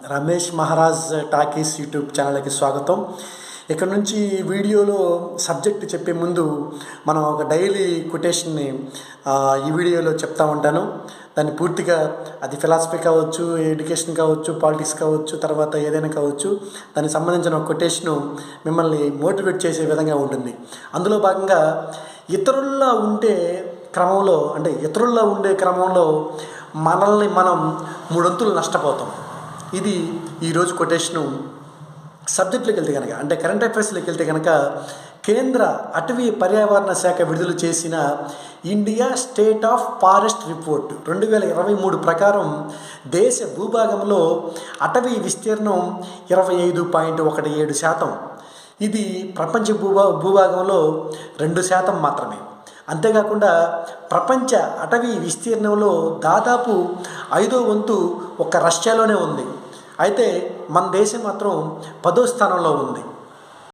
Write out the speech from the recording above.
Ramesh Maharaj talkies YouTube ఛానల్కి స్వాగతం. ఇక్కడ నుంచి వీడియోలో సబ్జెక్ట్ చెప్పే ముందు మనం ఒక డైలీ కొటేషన్ని ఈ వీడియోలో చెప్తా ఉంటాను. దాన్ని పూర్తిగా అది ఫిలాసఫీ కావచ్చు ఎడ్యుకేషన్ కావచ్చు పాలిటిక్స్ కావచ్చు తర్వాత ఏదైనా కావచ్చు దానికి సంబంధించిన ఒక కొటేషను మిమ్మల్ని మోటివేట్ చేసే విధంగా ఉంటుంది. అందులో భాగంగా ఇతరుల్లో ఉండే క్రమంలో అంటే ఇతరుల్లో ఉండే క్రమంలో మనల్ని మనం మూడొంతులు నష్టపోతాం. ఇది ఈరోజు కొటేషను సబ్జెక్టులకు వెళ్తే కనుక అంటే కరెంట్ అఫైర్స్లోకి వెళ్తే కనుక కేంద్ర అటవీ పర్యావరణ శాఖ విడుదల చేసిన India state of forest report రెండు వేల ఇరవై మూడు ప్రకారం దేశ భూభాగంలో అటవీ విస్తీర్ణం ఇరవై ఐదు పాయింట్ ఒకటి ఏడు శాతం. ఇది ప్రపంచ భూభా భూభాగంలో రెండు శాతం మాత్రమే. అంతేకాకుండా ప్రపంచ అటవీ విస్తీర్ణంలో దాదాపు ఐదో వంతు ఒక రష్యాలోనే ఉంది. అయితే మన దేశం మాత్రం పదో స్థానంలో ఉంది.